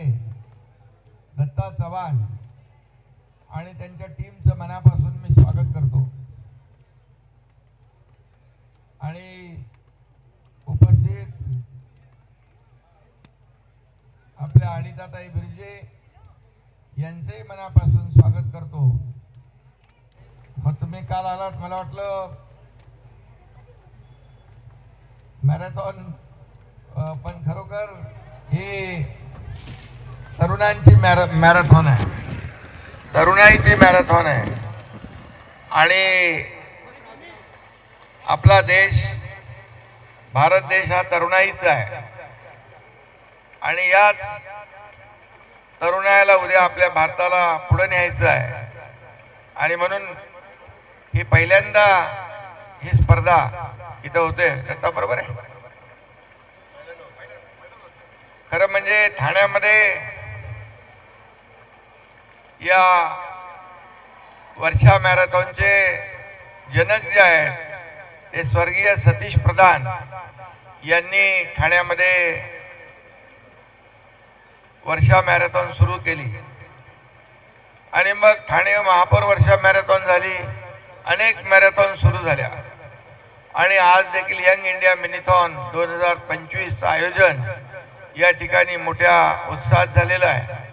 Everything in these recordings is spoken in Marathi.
पाहटे दत्ता चव्हाण आणि त्यांच्या टीमचं मनापासून मी स्वागत करतो. आणि उपस्थित आपल्या अनिताताई बिर्जे यांचंही मनापासून स्वागत करतो. मग तुम्ही काल आलात मला वाटलं. मॅरेथॉन पण खरोखर हे तरुणांची मॅर मॅरेथॉन आहे. तरुणाईची मॅरेथॉन आहे. आणि आपला देश भारत देश हा तरुणाईचा आहे. आणि याच तरुणाईला उद्या आपल्या भारताला पुढे न्यायचं आहे. आणि म्हणून ही पहिल्यांदा ही स्पर्धा इथं होते. दत्ता बरोबर आहे? खरं म्हणजे ठाण्यामध्ये या वर्षा मॅरेथॉनचे जनक जे आहेत ते स्वर्गीय सतीश प्रधान यांनी ठाण्यामध्ये वर्षा मॅरेथॉन सुरू केली. आणि मग ठाणे महापौर वर्षा मॅरेथॉन झाली अनेक मॅरेथॉन सुरू झाल्या. आणि आज देखील यंग इंडिया मिनिथॉन दोन हजार पंचवीसचं आयोजन या ठिकाणी मोठ्या उत्साहात झालेलं आहे.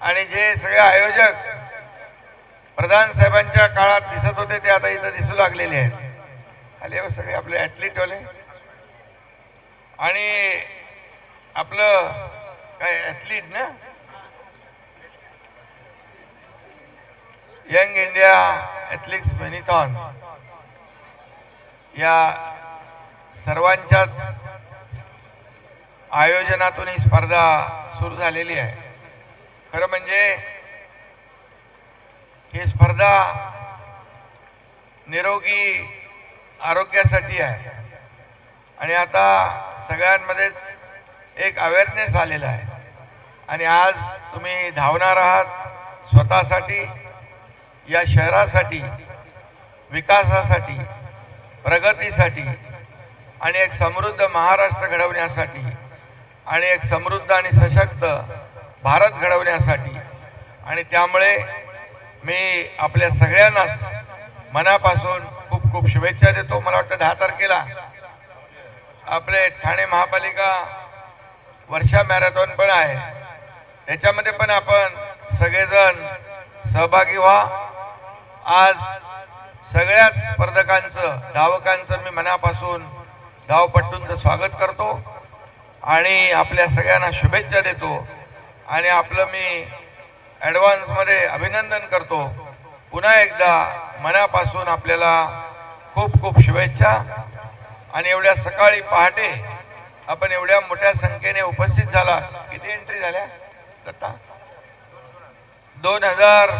आणि जे सगळे आयोजक प्रधान साहेबांच्या काळात दिसत होते ते आता इथं दिसू लागलेले आहेत. आले सगळे आपले ॲथलीटवाले आणि आपलं काय ॲथलीट ना? यंग इंडिया ॲथलिक्स मेनिथॉन या सर्वांच्याच आयोजनातून ही स्पर्धा सुरू झालेली आहे. खरं म्हणजे ही स्पर्धा निरोगी आरोग्यासाठी आहे. आणि आता सगळ्यांमध्येच एक अवेअरनेस आलेला आहे. आणि आज तुम्ही धावणार आहात स्वतःसाठी या शहरासाठी विकासासाठी प्रगतीसाठी आणि एक समृद्ध महाराष्ट्र घडवण्यासाठी आणि एक समृद्ध आणि सशक्त भारत घडवण्यासाठी. आणि त्यामुळे मी आपल्या सगळ्यांनाच मनापासून खूप खूप शुभेच्छा देतो. मला वाटतं दहा तारखेला आपले ठाणे महापालिका वर्षा मॅरेथॉन पण आहे. त्याच्यामध्ये पण आपण सगळेजण सहभागी व्हा. आज सगळ्याच स्पर्धकांचं धावकांचं मी मनापासून धावपट्टूंचं स्वागत करतो. आणि आपल्या सगळ्यांना शुभेच्छा देतो. आणि आपलं मी ॲडव्हान्समध्ये अभिनंदन करतो. पुन्हा एकदा मनापासून आपल्याला खूप खूप शुभेच्छा. आणि एवढ्या सकाळी पहाटे आपण एवढ्या मोठ्या संख्येने उपस्थित झाला किती एंट्री झाल्या? दत्ता? दोन हजार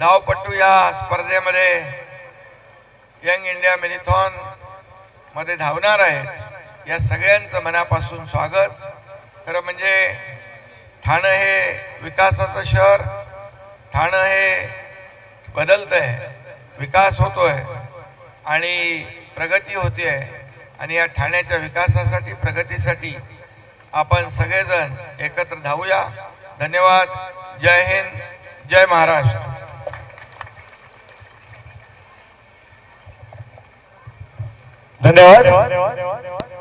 धावपट्टू या स्पर्धेमध्ये यंग इंडिया मॅरेथॉनमध्ये धावणार आहेत. या सगळ्यांचं मनापासून स्वागत. खरं म्हणजे ठाणं हे विकासाचं शहर ठाणं हे बदलतंय विकास होतोय आणि प्रगती होते आणि या ठाण्याच्या विकासासाठी प्रगतीसाठी आपण सगळेजण एकत्र धावूया. धन्यवाद. जय हिंद. जय महाराष्ट्र. धन्यवाद.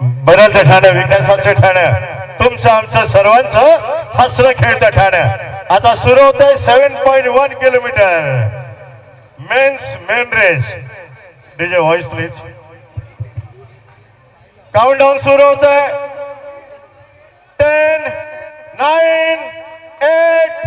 बदलतं ठाणं विकासाचं ठाणं. तुमचं आमचं सर्वांचं हसरं खेळतं ठाणं. आता सुरू होत आहे seven point one kilometre men's men race DJ voice please countdown सुरू होत आहे टेन नाईन एट